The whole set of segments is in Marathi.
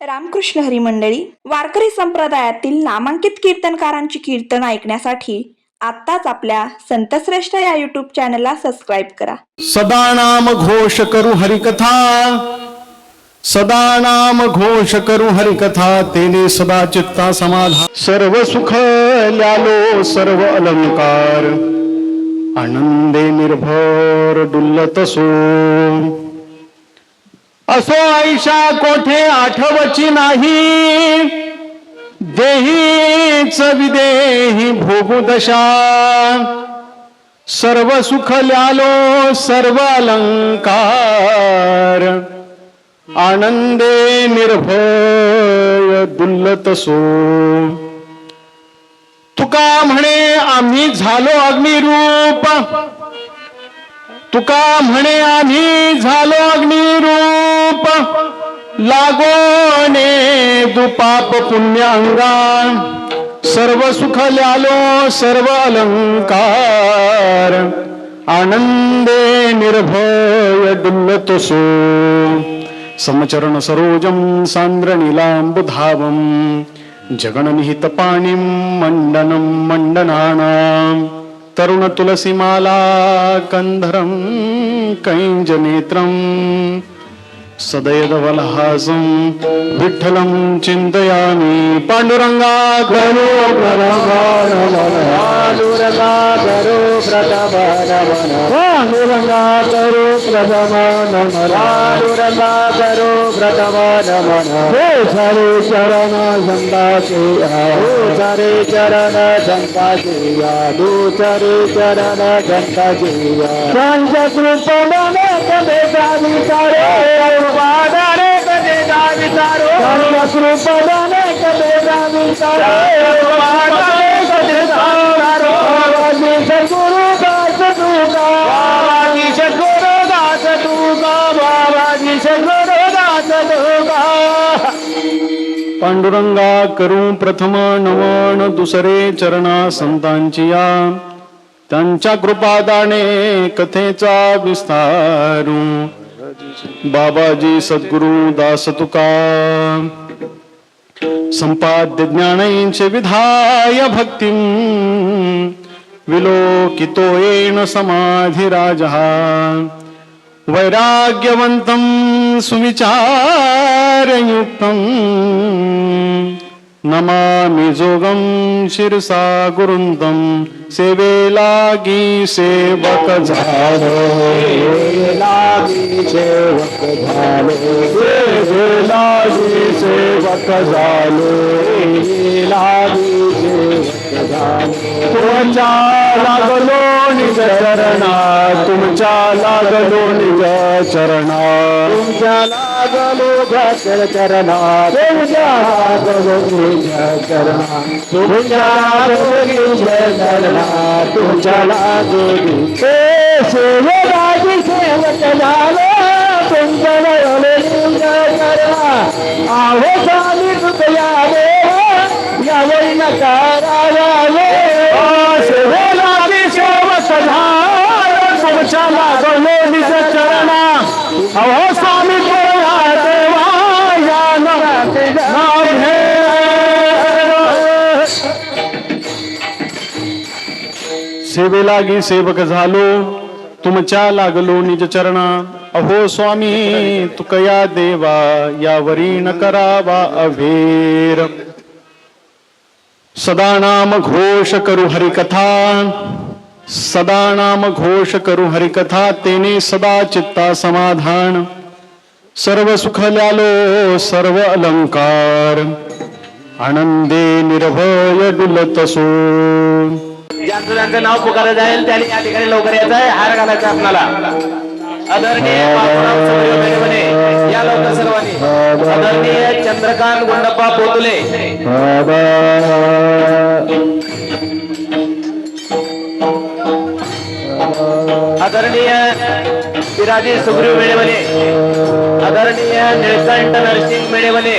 रामकृष्ण हरी मंडळी वारकरी संप्रदायातील नामांकित कीर्तनकारांची कीर्तन ऐकण्यासाठी आत्ताच आपल्या संतश्रेष्ठ या युट्यूब चॅनलला सबस्क्राईब करा. सदा नाम घोष करू हरिकथा सदा नाम घोष करू हरिकथा तेने सदा चित्ता समाधा सर्व सुख ल्यालो सर्व अलंकार आनंदे निर्भर डुल्लत सो. असो आईशा कोठे आठवची नाही. देहीच विदेही भोगुदशा. सर्व सुख ल्यालो सर्व अलंकार. आनंदे निर्भय दुल्लत सो. तुका म्हणे आम्ही झालो अग्निरूप. तुका म्हणे आम्ही झालो अग्निरूप. लागोने दुपाप पुण्य अंगा सर्व सुख ल्यालो सर्व अलंकार. आनंदे निर्भय डुल्लतो सो समचरण सरोजम सांद्र नीलांबुधावम जगननिहित पाणी मंडनम मंडनानां तरुण तुलसीमाला कंधरं कैंजनेत्रं सदयदवलहासं विठ्ठलं चिन्तयामि पाण्डुरङ्गा करो पाण्डुरङ्गा करो प्रथम पाण्डुरङ्गा करो प्रथम पाण्डुरङ्गा करो प्रथम हे सारे चरण संताचे हो सारे चरण संताचे विचारो वादारे कदे विचारो विचारो वादारे विचारो सद्गुरु दास सद्गुरु दास सद्गुरु दास पांडुरंगा करू प्रथम नमन दुसरे चरणा संतांची या. त्यांच्या कृपादाने कथेचा विस्तारू. बाबाजी सद्गुरु दास तुका. संपाद्य ज्ञानैंचे विधाय भक्तिं. विलोकितो येन समाधिराजः. वैराग्यवन्तं सुविचारयुक्तं. नमामि जोगं शिरसा गुरुन्दं सेवे लागी सेवक झालो। लागी सेवक झालो। सेवे लागी सेवक झालो। लागी सेवक झालो। तुमच्या लागलो निज चरणा तुमच्या लागलो निज चरणा तुमच्या लागलो घातर चरणा तुमच्या लागलो सेवक झालो तुमच्या आहो चाली कृपया देवा यावरी नकारा सेवेलागी सेवक झालो तुमच्या लागलो निज चरणा. अहो स्वामी तुकया देवा यावरी न करावा अभेर. सदा नाम घोष करू हरिकथा. सदा नाम घोष करू हरिकथा तेने सदा चित्ता समाधान. सर्व सुख ल्यालो सर्व अलंकार. आनंदे निर्भय डुलत सो. ज्यांचं नाव पुकारलं जाईल त्याने या ठिकाणी लवकर यायचं आहे. हार घालायचा आपल्याला. आदरणीय या लवकर सर्वांनी. आदरणीय चंद्रकांत गुंडप्पा पोतुले. आदरणीय पिराजी सुग्रीव मेळेवले. आदरणीय निळकंठ नरसिंग मेळेवले.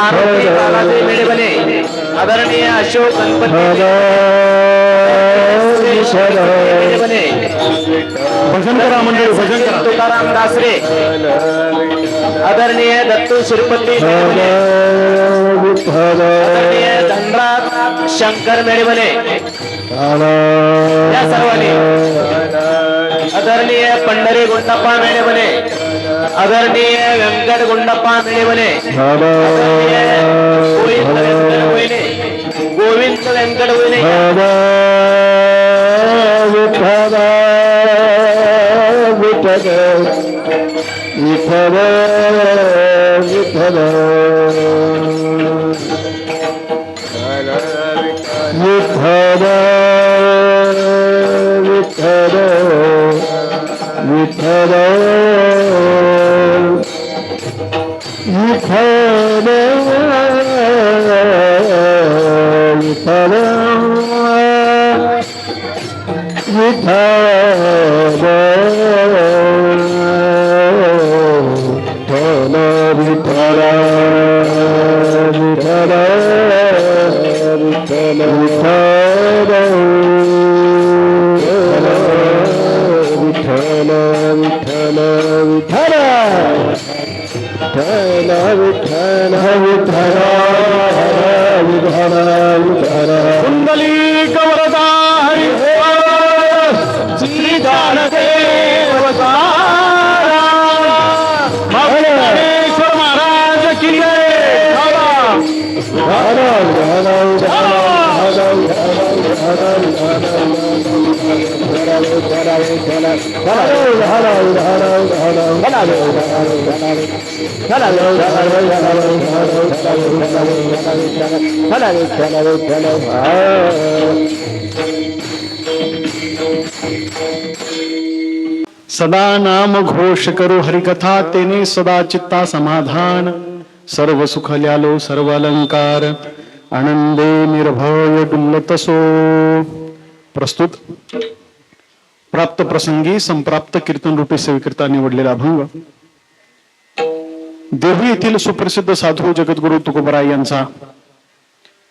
आरोपी बालाजी मेळेवले. आदरणीय अशोक भजन करा मंडळी भजन करा तुकाराम दासरे आदरणीय दत्तू शिरपती आदरणीय धनराज शंकर मेळवणे. या सर्वांनी आदरणीय पंढरी गुंडप्पा मेळवणे. आदरणीय व्यंकट गुंडप्पा मेळवणे. आदरणीय गोविंद व्यंकट রে सदा नाम घोष करू हरिकथा तेने सदा चित्ता समाधान। सर्व सुख ल्यालो सर्व अलंकार आनंदे निर्भय डुल्लतसो प्रस्तुत। प्राप्त प्रसंगी संप्राप्त कीर्तन रूपी सेविकर्ता निवडलेला अभंग। देवी येथील सुप्रसिद्ध साधू जगद्गुरु तुकोबराय यांचा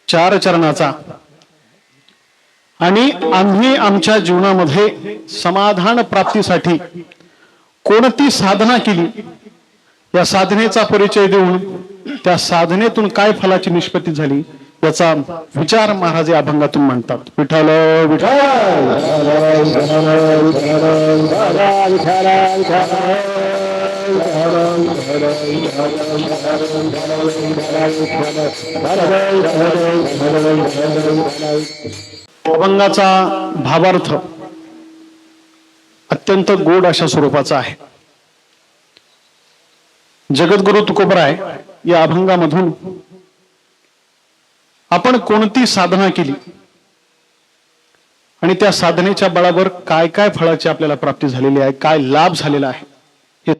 चार चरणाचा। आणि आम्ही आमच्या जीवनामध्ये समाधान प्राप्तीसाठी कोणती साधना केली? या साधनेचा परिचय देऊन त्या साधनेतून काय फलाची निष्पत्ती झाली याचा विचार महाराज या अभंगातून म्हणतात विठाल विठाल अभंगाचा भावार्थ अत्यंत गोड अशा स्वरूपाचा आहे. जगद्गुरु तुकोबराय या अभंगामधून आपण कोणती साधना केली? आणि त्या साधनेच्या बळावर काय काय फळाची आपल्याला प्राप्ती झालेली आहे? काय लाभ झालेला आहे?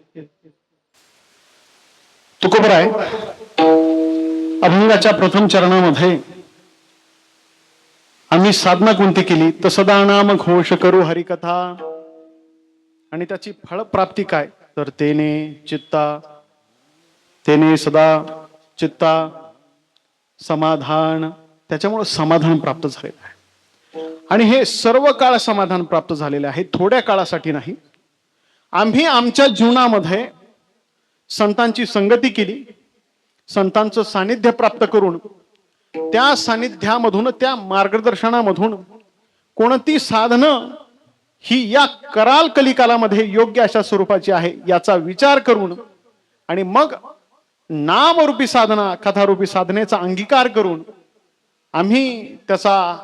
तुकोबराय अभंगाच्या प्रथम चरणामध्ये आम्ही साधना कोणती केली? तर सदानाम घोष करू हरिकथा. आणि त्याची फळप्राप्ती काय? तर तेने चित्ता त्याने सदा चित्ता समाधान त्याच्यामुळं समाधान प्राप्त झालेलं आहे. आणि हे सर्व काळ समाधान प्राप्त झालेले आहे थोड्या काळासाठी नाही. आम्ही आमच्या जीवनामध्ये संतांची संगती केली संतांचं सानिध्य प्राप्त करून त्या सानिध्यामधून त्या मार्गदर्शनामधून कोणती साधनं ही या कराल कलिकालामध्ये योग्य अशा स्वरूपाची आहे याचा विचार करून आणि मग नामरूपी साधना कथारूपी साधनेचा अंगीकार करून आम्ही त्याचा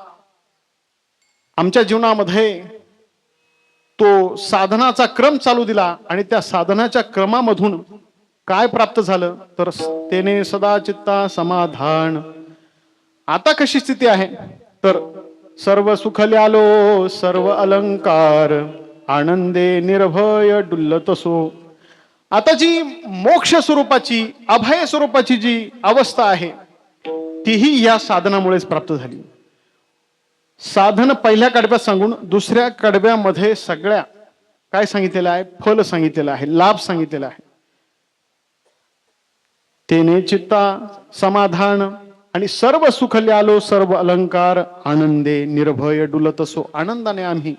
आमच्या जीवनामध्ये तो साधनाचा क्रम चालू दिला आणि त्या साधनाच्या क्रमामधून काय प्राप्त झालं? तर त्याने सदा चित्ता समाधान. आता कशी स्थिती आहे? तर सर्व सुख ल्यालो सर्व अलंकार आनंदे निर्भय डुल्लतसो आता जी मोक्ष स्वरूपाची अभय स्वरूपाची जी अवस्था आहे तीही या साधनामुळेच प्राप्त झाली. साधन पहिल्या कडब्यात सांगून दुसऱ्या कडब्यामध्ये सगळ्या काय सांगितलेलं आहे? फल सांगितलेलं आहे लाभ सांगितलेला आहे. तेने चित्ता समाधान आणि सर्व सुख आलो सर्व अलंकार आनंदे निर्भय डुलत असो आनंदाने आम्ही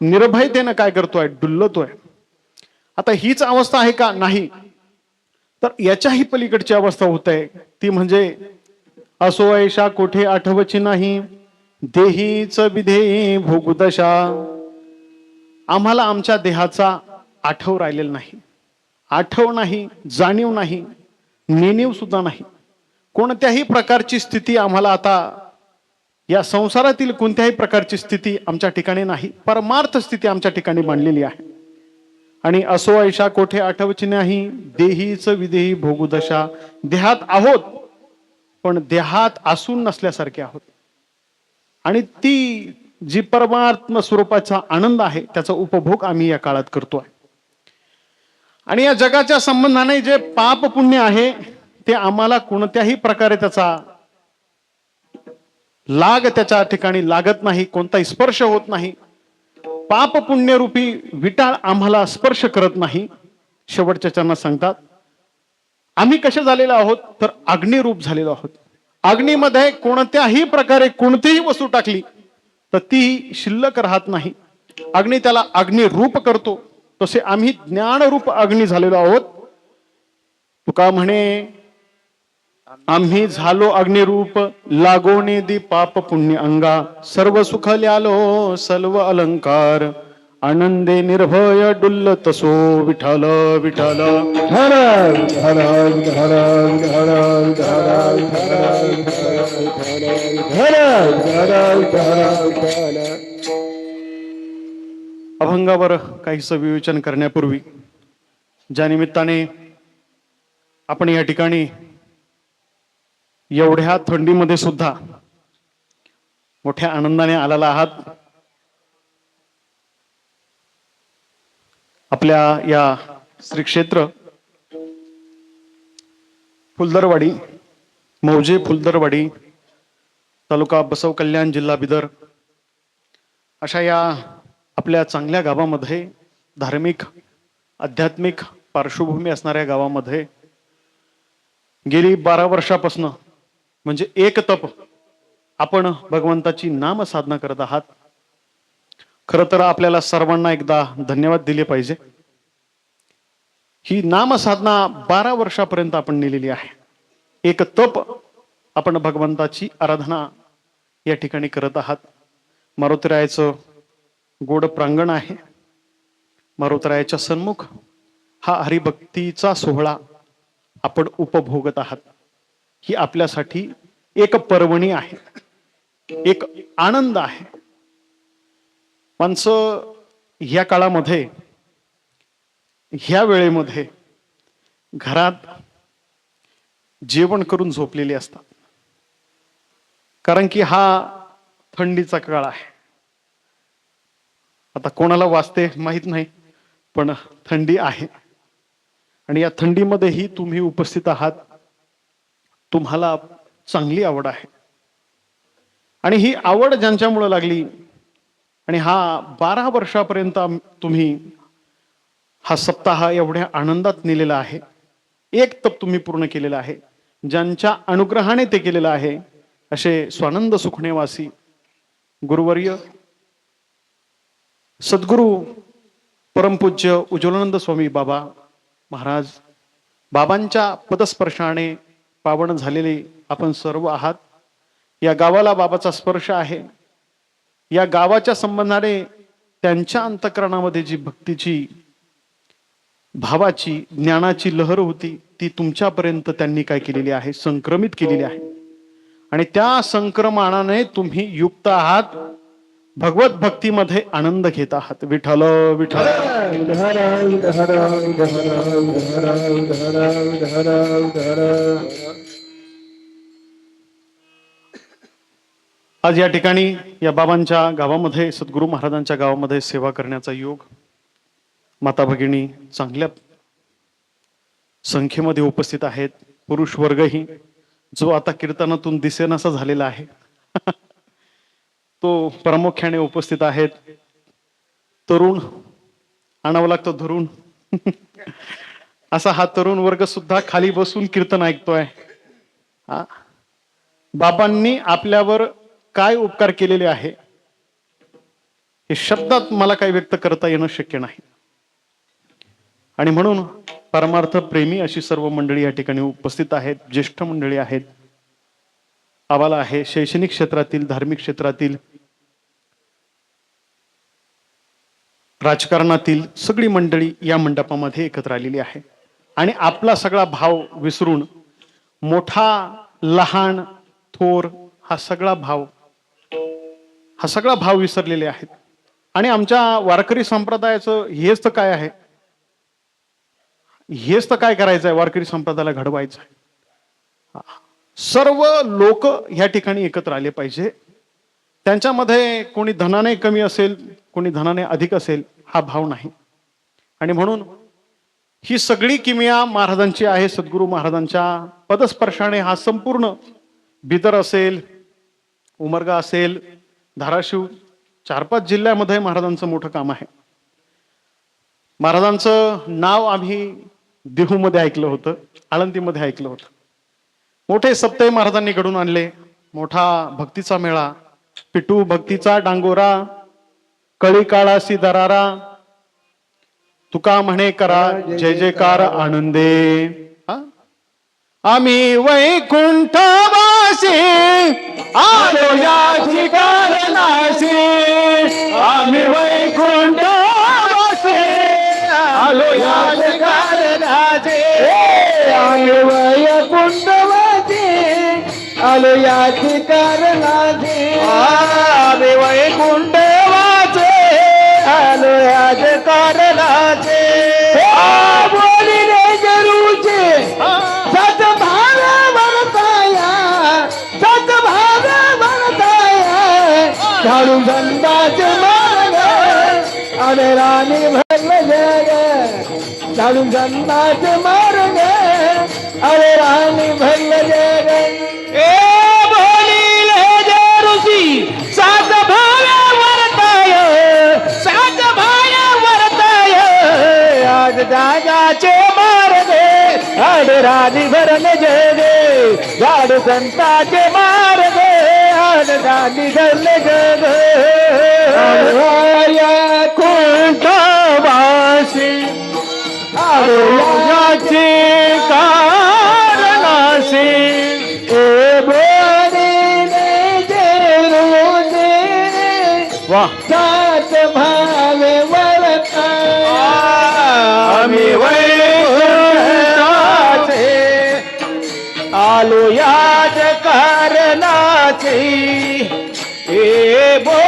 निर्भयतेनं काय करतोय? डुलतोय. आता हीच अवस्था आहे का? नाही. तर याच्याही पलीकडची अवस्था होत आहे. ती म्हणजे असो ऐशा कोठे आठवची नाही. देहीच विधेयी भोगदशा. आम्हाला आमच्या देहाचा आठव राहिलेला नाही. आठव नाही जाणीव नाही नेणीव सुद्धा नाही. कोणत्याही प्रकारची स्थिती आम्हाला आता या संसारातील कोणत्याही प्रकारची स्थिती आमच्या ठिकाणी नाही. परमार्थ स्थिती आमच्या ठिकाणी मांडलेली आहे. आणि असो ऐशा कोठे आठवची नाही देहीच विदेही भोगुदशा देहात आहोत पण देहात असून नसल्यासारखे आहोत. आणि ती जी परमात्म स्वरूपाचा आनंद आहे त्याचा उपभोग आम्ही या काळात करतोय. आणि या जगाच्या संबंधाने जे पाप पुण्य आहे ते आम्हाला कोणत्याही प्रकारे त्याचा लाग त्याच्या ठिकाणी लागत नाही कोणताही स्पर्श होत नाही. पाप पुण्यरूपी विटाळ आम्हाला स्पर्श करत नाही शेवटच्या चरणात सांगतात आम्ही कसे झालेलो आहोत तर अग्निरूप झालेलो आहोत. अग्नीमध्ये कोणत्याही प्रकारे कोणतीही वस्तू टाकली तर ती शिल्लक राहत नाही. अग्नी त्याला अग्निरूप करतो. तसे आम्ही ज्ञानरूप अग्नी झालेलो आहोत. तुका म्हणे आम्ही झालो अग्निरूप लागोने दी पाप पुण्य अंगा सर्व सुख ल्यालो सर्व अलंकार आनंदे निर्भय डुल्ल तसो विठाल विठाल अभंगावर काहीसं विवेचन करण्यापूर्वी ज्या निमित्ताने आपण या ठिकाणी एवढ्या थंडीमध्ये सुद्धा मोठ्या आनंदाने आलेला आहात. आपल्या या श्री क्षेत्र फुलदरवाडी मौजे फुलदरवाडी तालुका बसव कल्याण जिल्हा बिदर अशा या आपल्या चांगल्या गावामध्ये धार्मिक आध्यात्मिक पार्श्वभूमी असणाऱ्या गावामध्ये गेली बारा वर्षापासून म्हणजे एक तप. आपण भगवंताची नाम साधना करत आहात. खर तर आपल्याला सर्वांना एकदा धन्यवाद दिले पाहिजे. ही नाम साधना बारा वर्षापर्यंत आपण नेलेली आहे. एक तप आपण भगवंताची आराधना या ठिकाणी करत आहात. मारुतरायाचं गोड प्रांगण आहे. मारुतरायाच्या सन्मुख हा हरिभक्तीचा सोहळा आपण उपभोगत आहात. ही आपल्यासाठी एक पर्वणी आहे एक आनंद आहे. माणसं ह्या काळामध्ये ह्या वेळेमध्ये घरात जेवण करून झोपलेली असतात. कारण की हा थंडीचा काळ आहे. आता कोणाला वाचते माहीत नाही पण थंडी आहे. आणि या थंडीमध्येही तुम्ही उपस्थित आहात. तुम्हाला चांगली आवड आहे. आणि ही आवड ज्यांच्यामुळं लागली आणि हा बारा वर्षापर्यंत तुम्ही हा सप्ताह एवढ्या आनंदात नेलेला आहे. एक तप तुम्ही पूर्ण केलेला आहे. ज्यांच्या अनुग्रहाने ते केलेलं आहे असे स्वानंद सुखणेवासी गुरुवर्य सद्गुरु परमपूज्य उज्ज्वलानंद स्वामी बाबा महाराज बाबांच्या पदस्पर्शाने पावन झालेले आपण सर्व आहात. या गावाला बाबाचा स्पर्श आहे. या गावाच्या संबंधाने त्यांच्या अंतकरणामध्ये जी भक्तीची भावाची ज्ञानाची लहर होती ती तुमच्यापर्यंत त्यांनी काय केलेली आहे? संक्रमित केलेली आहे. आणि त्या संक्रमणाने तुम्ही युक्त आहात. भगवत भक्तीमध्ये आनंद घेत आहात. विठ्ठल विठ्ठल. आज या ठिकाणी या बाबांच्या गावामध्ये सद्गुरू महाराजांच्या गावामध्ये सेवा करण्याचा योग माता भगिनी चांगल्या संख्येमध्ये उपस्थित आहेत. पुरुष वर्गही जो आता कीर्तनातून दिसेनासा झालेला आहे. तो प्रामुख्याने उपस्थित आहेत. तरुण आणावं लागतं धरून. असा हा तरुण वर्ग सुद्धा खाली बसून कीर्तन ऐकतोय. हा? बाबांनी आपल्यावर काय उपकार केलेले आहे? हे शब्दात मला काही व्यक्त करता येणं शक्य नाही. आणि म्हणून परमार्थ प्रेमी अशी सर्व मंडळी या ठिकाणी उपस्थित आहेत ज्येष्ठ मंडळी आहेत. आम्हाला आहे शैक्षणिक क्षेत्रातील धार्मिक क्षेत्रातील राजकारणातील सगळी मंडळी या मंडपामध्ये एकत्र आलेली आहे. आणि आपला सगळा भाव विसरून मोठा लहान थोर हा सगळा भाव हा सगळा भाव विसरलेले आहेत. आणि आमच्या वारकरी संप्रदायाचं हेच तर काय आहे? हेच तर काय करायचं आहे वारकरी संप्रदायाला घडवायचं आहे सर्व लोक ह्या ठिकाणी एकत्र आले पाहिजे. त्यांच्यामध्ये कोणी धनाने कमी असेल कोणी धनाने अधिक असेल हा भाव नाही. आणि म्हणून ही सगळी किमिया महाराजांची आहे सद्गुरू महाराजांच्या पदस्पर्शाने हा संपूर्ण बिदर असेल उमरगा असेल धाराशिव चार पाच जिल्ह्यामध्ये महाराजांचं मोठं काम आहे. महाराजांचं नाव आम्ही देहूमध्ये ऐकलं होतं आळंदीमध्ये ऐकलं होतं. मोठे सप्ते महाराजांनी घडून आणले मोठा भक्तीचा मेळा पिटू भक्तीचा डांगोरा कळी काळाशी दरारा तुका म्हणे करा जय जयकार आनंदे. हा? आम्ही वैकुंठवासी आलो याची कारणाशी आम्ही वैकुंठवासी आलो याची कारणाशी आम्ही वैकुंठ आलो कारणाची आम्ही वैकुंठवासी आलो याच कारणाचे बोलिले जरूचे सत भाव भरताया सत भाव झाडू धंदाचे मार्ग अरे राणी भरलं जग झाडू धंदाचे मार्ग अरे राणी भरलं जग आज दादाचे मार्ग आड राणी भरण जगे झाड संताचे मार्ग आड राणी जय दे. कोणता आरोग्याचे कारणाशी आलो याच कारणाचे ए बो